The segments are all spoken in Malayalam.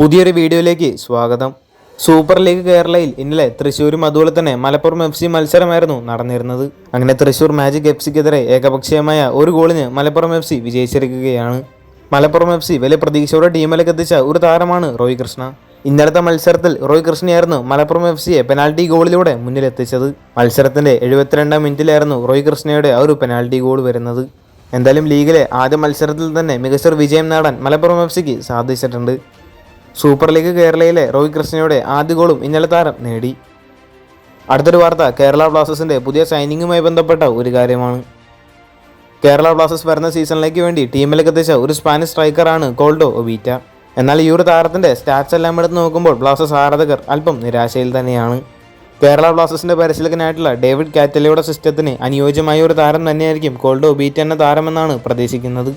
പുതിയൊരു വീഡിയോയിലേക്ക് സ്വാഗതം. സൂപ്പർ ലീഗ് കേരളയിൽ ഇന്നലെ തൃശ്ശൂരും അതുപോലെ തന്നെ മലപ്പുറം എഫ് സി മത്സരമായിരുന്നു നടന്നിരുന്നത്. അങ്ങനെ തൃശ്ശൂർ മാജിക് എഫ് സിക്കെതിരെ ഏകപക്ഷീയമായ ഒരു ഗോളിന് മലപ്പുറം എഫ് സി വിജയിച്ചിരിക്കുകയാണ്. മലപ്പുറം എഫ് സി വലിയ പ്രതീക്ഷയോടെ ടീമിലേക്ക് എത്തിച്ച ഒരു താരമാണ് റോയ് കൃഷ്ണ. ഇന്നലത്തെ മത്സരത്തിൽ റോയ് കൃഷ്ണയായിരുന്നു മലപ്പുറം എഫ് സിയെ പെനാൽറ്റി ഗോളിലൂടെ മുന്നിലെത്തിച്ചത്. മത്സരത്തിന്റെ എഴുപത്തിരണ്ടാം മിനിറ്റിലായിരുന്നു റോയ് കൃഷ്ണയുടെ ആ ഒരു പെനാൽറ്റി ഗോൾ വരുന്നത്. എന്തായാലും ലീഗിലെ ആദ്യ മത്സരത്തിൽ തന്നെ മികച്ചൊരു വിജയം നേടാൻ മലപ്പുറം എഫ് സിക്ക് സാധിച്ചിട്ടുണ്ട്. സൂപ്പർ ലീഗ് കേരളയിലെ റോയ് കൃഷ്ണയുടെ ആദ്യ ഗോളും ഇന്നലെ താരം നേടി. അടുത്തൊരു വാർത്ത കേരള ബ്ലാസ്റ്റേഴ്സിന്റെ പുതിയ സൈനിങ്ങുമായി ബന്ധപ്പെട്ട ഒരു കാര്യമാണ്. കേരള ബ്ലാസ്റ്റേഴ്സ് വരുന്ന സീസണിലേക്ക് വേണ്ടി ടീമിലേക്ക് എത്തിച്ച ഒരു സ്പാനിഷ് സ്ട്രൈക്കറാണ് കോൾഡോ ഒബീറ്റ എന്നാൽ ഈ ഒരു താരത്തിന്റെ സ്റ്റാറ്റ്സ് എല്ലാം എടുത്ത് നോക്കുമ്പോൾ ബ്ലാസ്റ്റേഴ്സ് ആരാധകർ അല്പം നിരാശയിൽ തന്നെയാണ്. കേരള ബ്ലാസ്റ്റേഴ്സിന്റെ പരിശീലകനായിട്ടുള്ള ഡേവിഡ് കാറ്റലയുടെ സിസ്റ്റത്തിന് അനുയോജ്യമായ ഒരു താരം തന്നെയായിരിക്കും കോൾഡോ ഒബീറ്റ എന്ന താരമെന്നാണ് പ്രതീക്ഷിക്കുന്നത്.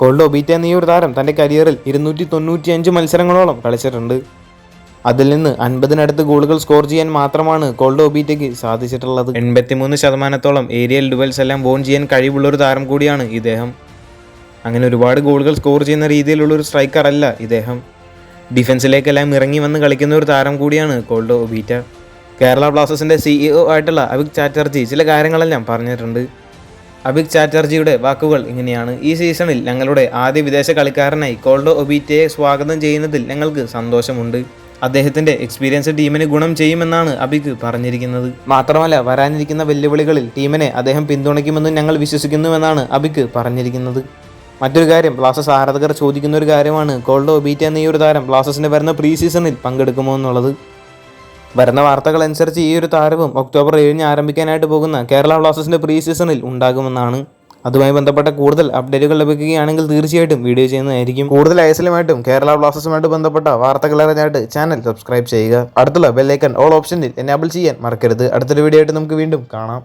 കോൾഡോ ഒബീറ്റ എന്ന ഈ ഒരു താരം തന്റെ കരിയറിൽ ഇരുന്നൂറ്റി തൊണ്ണൂറ്റി അഞ്ച് മത്സരങ്ങളോളം കളിച്ചിട്ടുണ്ട്. അതിൽ നിന്ന് അൻപതിനടുത്ത് ഗോളുകൾ സ്കോർ ചെയ്യാൻ മാത്രമാണ് കോൾഡോ ഒബീറ്റയ്ക്ക് സാധിച്ചിട്ടുള്ളത്. എൺപത്തിമൂന്ന് ശതമാനത്തോളം ഏരിയൽ ഡുവൽസ് എല്ലാം വോൺ ചെയ്യാൻ കഴിവുള്ള ഒരു താരം കൂടിയാണ് ഇദ്ദേഹം. അങ്ങനെ ഒരുപാട് ഗോളുകൾ സ്കോർ ചെയ്യുന്ന രീതിയിലുള്ള ഒരു സ്ട്രൈക്കർ അല്ല ഇദ്ദേഹം. ഡിഫൻസിലേക്കെല്ലാം ഇറങ്ങി വന്ന് കളിക്കുന്ന ഒരു താരം കൂടിയാണ് കോൾഡോ ഒബീറ്റ കേരള ബ്ലാസ്റ്റേഴ്സിന്റെ സിഇഒ ആയിട്ടുള്ള അവിക് ചാറ്റർജി ചില കാര്യങ്ങളെല്ലാം പറഞ്ഞിട്ടുണ്ട്. അഭിക് ചാറ്റർജിയുടെ വാക്കുകൾ ഇങ്ങനെയാണ്. ഈ സീസണിൽ ഞങ്ങളുടെ ആദ്യ വിദേശ കളിക്കാരനായി കോൾഡോ ഒബീറ്റയെ സ്വാഗതം ചെയ്യുന്നതിൽ ഞങ്ങൾക്ക് സന്തോഷമുണ്ട്. അദ്ദേഹത്തിന്റെ എക്സ്പീരിയൻസ് ടീമിന് ഗുണം ചെയ്യുമെന്നാണ് അഭിക് പറഞ്ഞിരിക്കുന്നത്. മാത്രമല്ല വരാനിരിക്കുന്ന വെല്ലുവിളികളിൽ ടീമിനെ അദ്ദേഹം പിന്തുണയ്ക്കുമെന്നും ഞങ്ങൾ വിശ്വസിക്കുന്നുവെന്നാണ് അഭിക് പറഞ്ഞിരിക്കുന്നത്. മറ്റൊരു കാര്യം ബ്ലാസസ് ആരാധകർ ചോദിക്കുന്ന ഒരു കാര്യമാണ് കോൾഡോ ഒബീറ്റ എന്ന ഈ ഒരു താരം ബ്ലാസസിന് വരുന്ന പ്രീ സീസണിൽ പങ്കെടുക്കുമോ എന്നുള്ളത്. വരുന്ന വാർത്തകൾ അനുസരിച്ച് ഈ ഒരു താരവും ഒക്ടോബർ ഏഴിന് ആരംഭിക്കാനായിട്ട് പോകുന്ന കേരള ബ്ലാസ്റ്റേഴ്സിന്റെ പ്രീ സീസണിൽ ഉണ്ടാകുമെന്നാണ്. അതുമായി ബന്ധപ്പെട്ട കൂടുതൽ അപ്ഡേറ്റുകൾ ലഭിക്കുകയാണെങ്കിൽ തീർച്ചയായിട്ടും വീഡിയോ ചെയ്യുന്നതായിരിക്കും. കൂടുതൽ ഐസലുമായിട്ടും കേരള ബ്ലാസ്റ്റേഴ്സുമായിട്ട് ബന്ധപ്പെട്ട വാർത്തകൾ അറിഞ്ഞായിട്ട് ചാനൽ സബ്സ്ക്രൈബ് ചെയ്യുക. അടുത്തുള്ള ബെല്ലൈക്കൺ ഓൾ ഓപ്ഷനിൽ എനാബിൾ ചെയ്യാൻ മറക്കരുത്. അടുത്തൊരു വീഡിയോ ആയിട്ട് നമുക്ക് വീണ്ടും കാണാം.